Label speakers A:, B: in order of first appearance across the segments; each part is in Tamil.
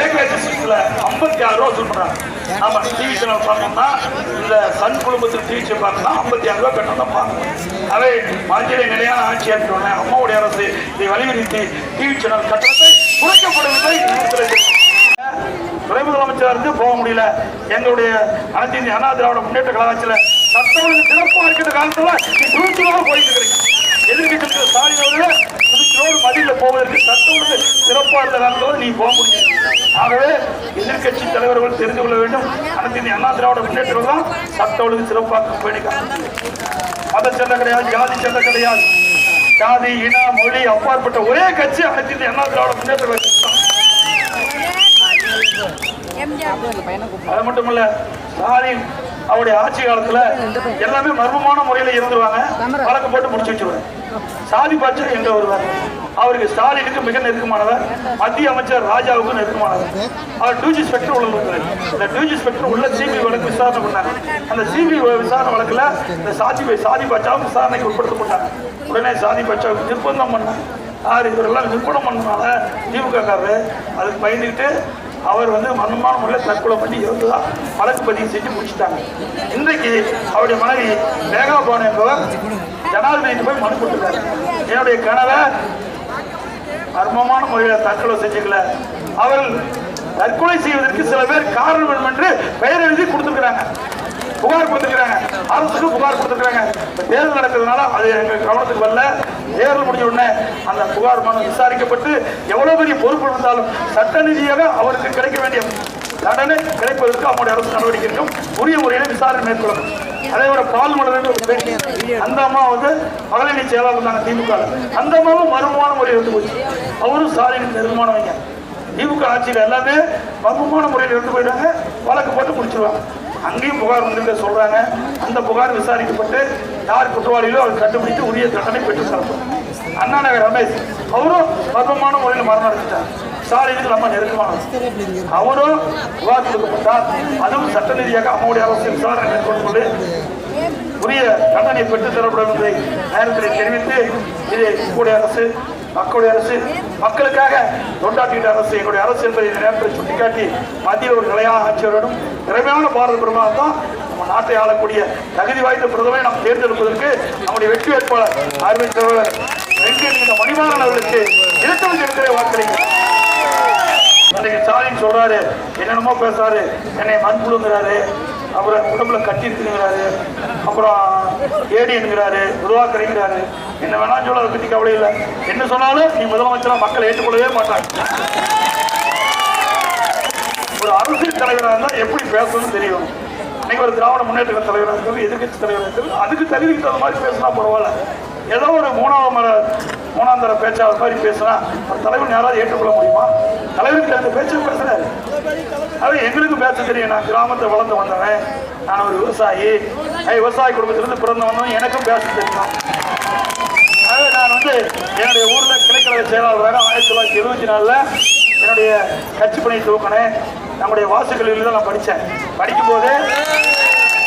A: ஏகேஜிஸ்ல ஐம்பத்தி ஆறு ரூபா வசூல் பண்றாங்க ஆமா டிவி சேனல் பார்க்கணும்னா இந்த சன் குடும்பத்தில் டிவி சேனல் பார்க்கணும்னா ஐம்பத்தி ஆறு ரூபா கட்டணம் தான் பார்க்கணும் அதே மத்தியில நிலையான ஆட்சி ஏற்பட்டோன்னே அம்மாவுடைய அரசு இதை வலியுறுத்தி டிவி சேனல் கட்டணத்தை குறைக்கப்படுவதை துணை முதலமைச்சர் போக முடியல எங்களுடைய அனைத்து இந்திய அண்ணா திராவிட முன்னேற்ற கழகத்தில் சட்டங்களுக்கு சிறப்பாக இருக்கிற காலத்தில் நீ துணிச்சலாக போயிட்டு இருக்கிறீங்க எதிர்கட்சிக்கு ஸ்டாலின் அவர்கள் துணிச்சலோடு மதியில போவதற்கு சட்டங்களுக்கு சிறப்பாக இருந்த காலத்தில் நீ போக முடியும் ஆகவே எதிர்கட்சி தலைவர்கள் தெரிந்து கொள்ள வேண்டும். அனைத்து இந்திய அண்ணா திராவிட முன்னேற்ற தான் சட்ட ஒழுங்கு சிறப்பாக பயணிக்கலாம் மத சண்டை கிடையாது ஜாதி சண்டை கிடையாது ஜாதி இன மொழி அப்பாற்பட்ட ஒரே கட்சி அனைத்து இந்திய அண்ணா திராவிட முன்னேற்ற. அது மட்டும் இல்ல ஸ்டாலின் அவருடைய ஆட்சி காலத்துல எல்லாமே மர்மமான முறையில இருந்துருவாங்க. வழக்கு போட்டு முடிச்சு வச்சிருவாங்க சாதி பாட்சா எங்க வருவார்? அவருக்கு ஸ்டாலினுக்கு மிக நெருக்கமானவர் மத்திய அமைச்சர் ராஜாவுக்கு நெருக்கமானவர். அவர் டூஜி ஸ்பெக்டர் உள்ள இருக்கிறார். இந்த டூஜி ஸ்பெக்டர் உள்ள சிபிஐ வழக்கு விசாரணை பண்ணாங்க. அந்த சிபிஐ விசாரணை வழக்குல இந்த சாதி சாதி பாட்சாவும் விசாரணைக்கு உட்படுத்தப்பட்டாங்க. உடனே சாதி பாட்சாவுக்கு நிர்பந்தம் பண்ணாங்க. ஆறு இவரெல்லாம் நிர்பந்தம் பண்ணனால திமுக காரரு அதுக்கு பயந்துக்கிட்டு அவர் வந்து மர்மமான முறையில் தற்கொலை பண்ணி இருந்துதான் வழக்கு பதிவு செஞ்சு முடிச்சிட்டாங்க. இன்றைக்கு அவருடைய மனைவி மேகா பவன் என்பவர் ஜனாதிபதி போய் மனு கொடுத்துருக்காரு. என்னுடைய கணவர் மர்மமான முறையில் தற்கொலை செஞ்சுக்கல. அவர்கள் தற்கொலை செய்வதற்கு சில பேர் காரணம் என்று பெயர் எழுதி கொடுத்துருக்குறாங்க. புகார் கொடுத்துருக்காங்க அரசுக்கு புகார் கொடுத்துருக்காங்க தேர்தல் நடக்கிறதுனால அது எங்கள் கவனத்துக்கு வரல. தேர்தல் முடிஞ்ச உடனே அந்த புகார் மனு விசாரிக்கப்பட்டு எவ்வளவு பெரிய பொறுப்பு இருந்தாலும் சட்ட ரீதியாக அவருக்கு கிடைக்க வேண்டிய தண்டனை கிடைப்பதற்கு அவங்களுடைய அரசு நடவடிக்கை இருக்கும் உரிய முறையில் விசாரணை மேற்கொள்ளும் அதே விட பால் மலர் அந்த அம்மா வந்து மகளிர் செயலாளர் இருந்தாங்க திமுக அந்த அம்மாவும் மர்மமான முறையில் இருந்து போச்சு. அவரும் ஸ்டாலின் வைங்க திமுக ஆட்சியில் எல்லாமே மர்மமான முறையில் இருந்து போயிட்டாங்க. வழக்கு போட்டு முடிச்சிருவாங்க. அங்கேயும் புகார் வந்து சொல்றாங்க. அந்த புகார் விசாரிக்கப்பட்டு யார் குற்றவாளிகளோ அவர் கண்டுபிடித்து உரிய தண்டனை பெற்று தரப்படும் அண்ணா நகர் ரமேஷ் அவரும் மர்மமான முறையில் மரணம் அடைஞ்சிட்டார் ஸ்டாலினுக்கு ரொம்ப நெருக்கமானவர் அவரும் புகார் கொடுக்கப்பட்டார். அதுவும் சட்ட ரீதியாக அம்மாவுடைய அரசு விசாரணை மேற்கொண்டு உரிய தண்டனை பெற்று தரப்படும் என்பதை நேரத்தில் தெரிவித்து இது கூடிய அரசு மக்களுடைய அரசு மக்களுக்காக தொண்டாற்றிட்ட அரசு எங்களுடைய அரசு என்பதை நேரத்தில் சுட்டிக்காட்டி மத்திய ஒரு நிலையான ஆட்சியருடன் திறமையான பாரத பிரதமர் தான் நம்ம நாட்டை ஆளக்கூடிய தகுதி வாய்ந்த பிரதமரை நாம் தேர்ந்தெடுப்பதற்கு நம்முடைய வெற்றி வேட்பாளர் அரவிந்த் தலைவர் வெங்கட் மணிமாறன் அவர்களுக்கு இரட்டை இருக்கிற வாக்களிங்க அன்றைக்கு ஸ்டாலின் சொல்றாரு என்னென்னமோ பேசுறாரு என்னை மண்புழுங்கிறாரு அப்புறம் உடம்புல கட்டி இருக்குங்கிறாரு அப்புறம் ஏடி என்கிறாரு உருவாக்குறேங்கிறாரு. என்ன வேணாம் சொல்ல அதை கவலை இல்லை. என்ன சொன்னாலும் நீ முதலமைச்சரா மக்கள் ஏற்றுக்கொள்ளவே மாட்டாங்க ஒரு அரசியல் தலைவராக இருந்தால் எப்படி பேசணும்னு தெரியும். இன்னைக்கு ஒரு திராவிட முன்னேற்ற தலைவராக இருக்கிறது எதிர்கட்சி தலைவராக இருக்கிறது அதுக்கு தகுதிக்கு தகுந்த மாதிரி பேசினா பரவாயில்ல. ஏதோ ஒரு மூணாவது மர மூணாம் தர பேச்சாளர் மாதிரி பேசினா ஒரு தலைவன் யாராவது ஏற்றுக்கொள்ள முடியுமா? தலைவருக்கு அந்த பேச்சு பேசுறாரு. அது எங்களுக்கு பேச தெரியும். நான் கிராமத்தை வளர்ந்து வந்தவன். நான் ஒரு விவசாயி. விவசாய குடும்பத்திலிருந்து பிறந்து வந்தவன் எனக்கும் பேச தெரியும். நான் வந்து என்னுடைய ஊர்ல கிளைக்கழக செயலாளராக ஆயிரத்தி தொள்ளாயிரத்தி இருபத்தி நாலுல என்னுடைய கட்சி பணி துவக்கினேன். நம்முடைய வாசுக்கல்வியில் தான் நான் படித்தேன். படிக்கும்போது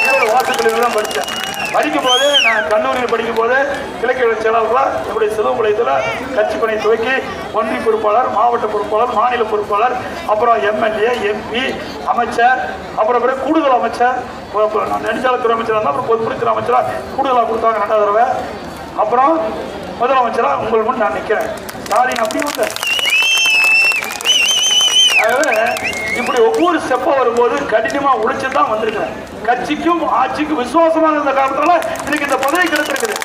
A: என்னோட வாசுக்கல்வியில் தான் படித்தேன். படிக்கும்போது நான் கல்லூரியில் படிக்கும்போது கிளைக்கழக செயலாளர்களாக என்னுடைய சிலுவம்பாளையத்தில் கட்சி பணியை துவக்கி ஒன்றிய பொறுப்பாளர் மாவட்ட பொறுப்பாளர் மாநில பொறுப்பாளர் அப்புறம் எம்எல்ஏ எம்பி அமைச்சர் அப்புறம் பிறகு கூடுதல் அமைச்சர் நான் நெடுஞ்சாலைத்துறை அமைச்சராக இருந்தால் அப்புறம் பொதுப்பணித்துறை அமைச்சராக கூடுதலாக கொடுத்தாங்க ரெண்டாவது தடவை. அப்புறம் முதலமைச்சரா? உங்கள் முன் நான் நிற்கிறேன் ஸ்டாலின் அப்படி வந்து ஆகவே இப்படி ஒவ்வொரு ஸ்டெப்பாக வரும்போது கடினமாக உழைச்சு தான் வந்திருக்கிறேன். கட்சிக்கும் ஆட்சிக்கும் விசுவாசமாக இருந்த காரணத்தால இன்னைக்கு இந்த பதவி கிடைச்சிருக்குது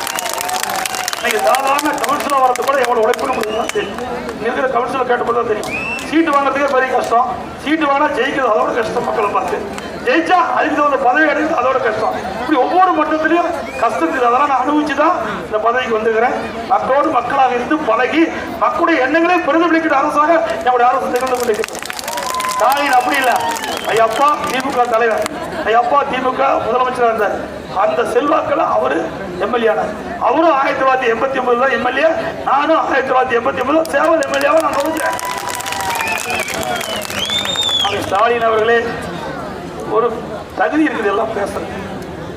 A: இன்னைக்கு சாதாரண கவுன்சிலர் வரது கூட எவ்வளவு உழைப்புன்னு உங்களுக்கு தெரியும். இருக்கிற கவுன்சிலர் கேட்டு தான் தெரியும். சீட்டு வாங்குறதுக்கே பெரிய கஷ்டம். சீட்டு வாங்கினா ஜெயிக்கிறது அதோட கஷ்டம் மக்களை பார்த்து. ஜெயிச்சா அதுக்கு தகுந்த பதவி கிடைக்கிறது அதோட கஷ்டம். இப்படி ஒவ்வொரு மட்டத்திலையும் கஷ்டம் இருக்குது அதெல்லாம் நான் அனுபவிச்சு தான் இந்த பதவிக்கு வந்துக்கிறேன் மக்களோடு மக்களாக இருந்து பழகி மக்களுடைய எண்ணங்களே பிரதிபலிக்கிற அரசாக நம்முடைய அரசு திகழ்ந்து கொண்டிருக்கிறது. ஸ்டாலின் அப்படி இல்லை. ஐயப்பா திமுக தலைவர். ஐயப்பா திமுக முதலமைச்சராக இருந்தார். அந்த செல்வாக்கில் அவர் எம்எல்ஏ ஆனார். அவரும் ஆயிரத்தி தொள்ளாயிரத்தி எண்பத்தி ஒன்பது தான் எம்எல்ஏ. நானும் ஆயிரத்தி தொள்ளாயிரத்தி எண்பத்தி ஒன்பது சேவல் எம்எல்ஏவாக நான் நுழைஞ்சேன் ஸ்டாலின் அவர்களே ஒரு தகுதி இருக்குது எல்லாம் பேசுறது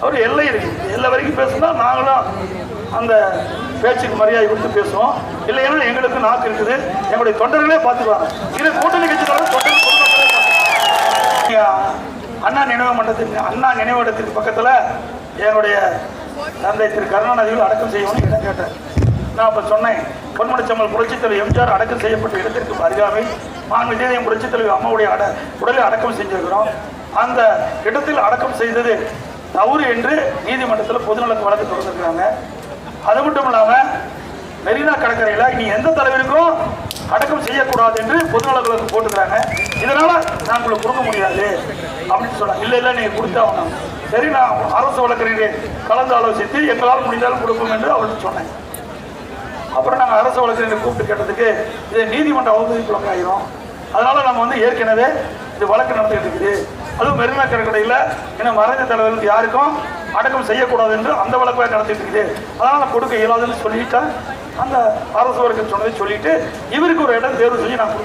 A: அவர் எல்லை இருக்குது. எல்லா வரைக்கும் பேசுனா நாங்களும் அந்த பேச்சுக்கு மரியாதை கொடுத்து பேசுவோம். இல்லைன்னா எங்களுக்கு நாக்கு இருக்குது. எங்களுடைய தொண்டர்களே பார்த்துக்குவாங்க. இது கூட்டணி கட்சிக்காரர் தொண்டர்கள் அண்ணா நினைவு மண்டலத்திற்கு அண்ணா நினைவு நினைவிடத்திற்கு பக்கத்தில் என்னுடைய தந்தை திரு கருணாநிதிகள் அடக்கம் செய்யணும்னு இடம் கேட்டேன் நான் அப்போ சொன்னேன் பொன்மனச்சம்மல் புரட்சித்தலைவர் எம்ஜிஆர் அடக்கம் செய்யப்பட்ட இடத்திற்கு அருகாமை. நாங்கள் தேதியம் புரட்சித்தலைவர் அம்மாவுடைய அட உடலை அடக்கம் செஞ்சிருக்கிறோம். அந்த இடத்தில் அடக்கம் செய்தது தவறு என்று நீதிமன்றத்தில் பொதுநலக்கு வழக்கு தொடர்ந்துருக்காங்க அது மட்டும் இல்லாமல் மெரினா கடற்கரையில் இனி எந்த தலைவருக்கும் அடக்கம் செய்யக்கூடாது என்று பொதுநலங்களுக்கு போட்டுக்கிறாங்க. இதனால நான் உங்களுக்கு கொடுக்க முடியாது அப்படின்னு சொன்னாங்க இல்லை இல்லை நீங்கள் கொடுத்தாகணும் சரி நான் அரசு வழக்கறிஞர் கலந்து ஆலோசித்து எங்களால் முடிந்தாலும் கொடுப்போம் என்று அவருக்கு சொன்னேன். அப்புறம் நாங்கள் அரசு வழக்கறிஞரை கூப்பிட்டு கேட்டதுக்கு இது நீதிமன்ற அவதூறு குழந்தை ஆயிரும். அதனால நம்ம வந்து ஏற்கனவே இது வழக்கு நடந்துகிட்டு இருக்குது. அதுவும் மெரினா கடற்கரையில் இன்னும் மறைந்த தலைவர்களுக்கு யாருக்கும் அடக்கம் செய்யக்கூடாது என்று அந்த வழக்கு நடத்திட்டு இருக்குது. அதனால் கொடுக்க இயலாதுன்னு சொல்லிட்டேன். அந்த அரசு சொன்னதை சொல்லிட்டு இவருக்கு ஒரு இடம் தேர்வு செஞ்சு நான்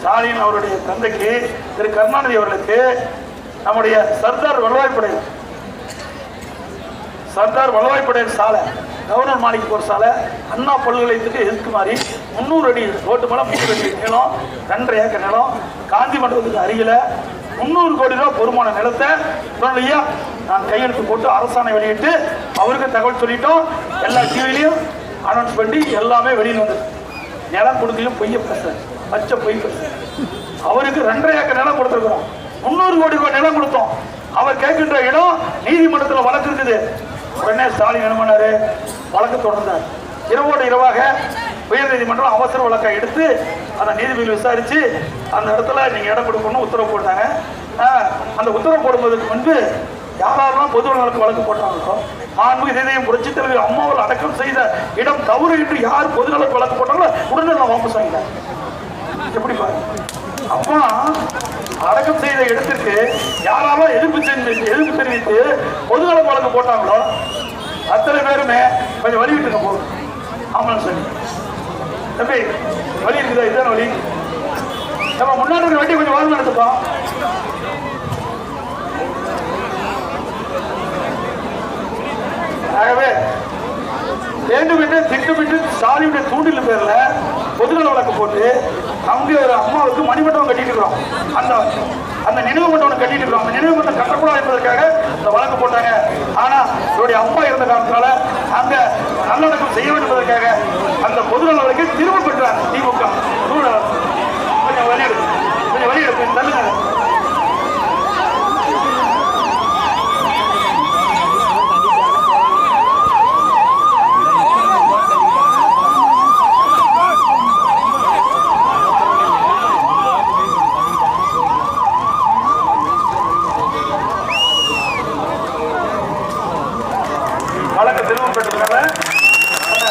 A: ஸ்டாலின் அவருடைய தந்தைக்கு திரு கருணாநிதி அவர்களுக்கு நம்முடைய சர்தார் வல்லபாய் படேல். சர்தார் வல்லபாய் படேல் சாலை கவர்னர் மாளிகை ஒரு சாலை அண்ணா பல்கலைக்கழகத்துக்கு எதிர்க்கு மாதிரி முந்நூறு அடி ரோட்டு மேலே முந்நூறு அடி நிலம் ரெண்டரை ஏக்கர் நிலம் காந்தி மண்டபத்துக்கு அருகில் முந்நூறு கோடி ரூபாய் பொறுமான நிலத்தை உடனடியா நான் கையெழுத்து போட்டு அரசாணை வெளியிட்டு அவருக்கு தகவல் சொல்லிட்டோம். எல்லா டிவிலையும் அனௌன்ஸ் பண்ணி எல்லாமே வெளியில் வந்து நிலம் கொடுக்கையும் பொய்ய பேச பச்சை பொய் பேச அவருக்கு ரெண்டரை ஏக்கர் நிலம் கொடுத்துருக்குறோம். முந்நூறு கோடி ரூபாய் நிலம் கொடுத்தோம். அவர் கேட்கின்ற இடம் நீதிமன்றத்தில் வழக்கு இருக்குது. உடனே ஸ்டாலின் என்ன பண்ணாரு? வழக்கு தொடர்ந்தார். இரவோடு இரவாக உயர் நீதிமன்றம் அவசர வழக்கை எடுத்து அந்த நீதிபதி விசாரிச்சு அந்த இடத்துல நீங்க இடம் கொடுக்கணும்னு உத்தரவு போட்டாங்க. அந்த உத்தரவு போடுவதற்கு முன்பு யாரெல்லாம் பொது நலனுக்கு வழக்கு போட்டாங்களோ ஆன்மீக இதயம் புரட்சி தலைவர் அம்மாவில் அடக்கம் செய்த இடம் தவறு என்று யார் பொது நலக்கு வழக்கு போட்டாங்களோ உடனே நான் வாபஸ் வாங்கிட்டேன். எப்படி பாருங்க அம்மா அடக்கம் செய்த இடத்திற்கு யாராலும் எதிர்ப்பு தெரிவித்து எதிர்ப்பு தெரிவித்து பொதுநல வழக்கு போட்டாங்களோ அத்தனை பேருமே கொஞ்சம் வழி விட்டுங்க போதும். ஆமாம் சொல்லி தம்பி வழி இருக்குதா? இதுதான் வழி நம்ம முன்னாடி இருக்கிற வண்டி கொஞ்சம் வாரம் எடுத்துப்போம். ஆகவே வேண்டுமென்று திட்டமிட்டு ஸ்டாலினுடைய தூண்டில் பேரில் பொதுநல வழக்கு போட்டு அவங்க ஒரு அம்மாவுக்கு மணிமண்டபம் கட்டிட்டு இருக்கிறோம். அந்த அந்த நினைவு மண்டபம் கட்டிட்டு இருக்கிறோம். அந்த நினைவு மண்டபம் கட்டக்கூடாது என்பதற்காக இந்த வழக்கு போட்டாங்க. ஆனா இவருடைய அப்பா இருந்த காரணத்தினால அந்த நல்லடக்கம் செய்ய வேண்டும் என்பதற்காக அந்த பொது வழக்கை திரும்ப பெற்றார் திமுக. கொஞ்சம் வெளியிடு கொஞ்சம் வெளியிடு கொஞ்சம் தள்ளுங்க வழக்கு திரும்ப பெற்றதுனால அந்த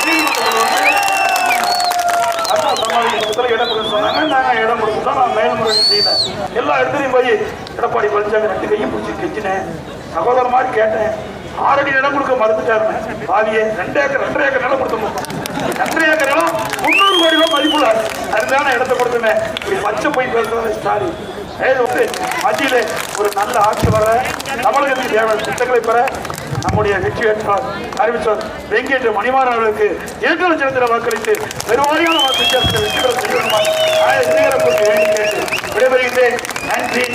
A: நீதிமன்றத்தில் வந்து அண்ணா சமாளிக்கிறதுல இடம் கொடுக்க சொன்னாங்க நாங்கள் நான் மேல்முறை செய்யல எல்லா இடத்துலையும் போய் எடப்பாடி பழனிசாமி ரெண்டு கையும் பிடிச்சி கெச்சினேன் சகோதரர் மாதிரி கேட்டேன். ஆறடி இடம் கொடுக்க மறந்துட்டாருன்னு பாவியே ரெண்டு ஏக்கர் ரெண்டரை ஏக்கர் நிலம் கொடுத்து போட்டோம் ரெண்டரை ஏக்கர் நிலம் முந்நூறு கோடி ரூபாய் மதிப்புள்ள அதுதான இடத்த கொடுத்துமே இப்படி பச்சை போய் பேசுறது ஸ்டாலின். ஏது மத்தியிலே ஒரு நல்ல ஆட்சி வர தமிழகத்துக்கு தேவையான திட்டங்களை பெற நம்முடைய வெற்றி வேட்பாளர் அறிவித்தார் வெங்கேற்ற மணிமாறன் அவர்களுக்கு இரண்டு லட்சத்தில் வாக்களித்து பெருவாரியான வாக்கு வித்தியாசத்தில் வெற்றி பெற செய்யணுமா வேண்டுமா விடைபெறுகின்றேன். நன்றி.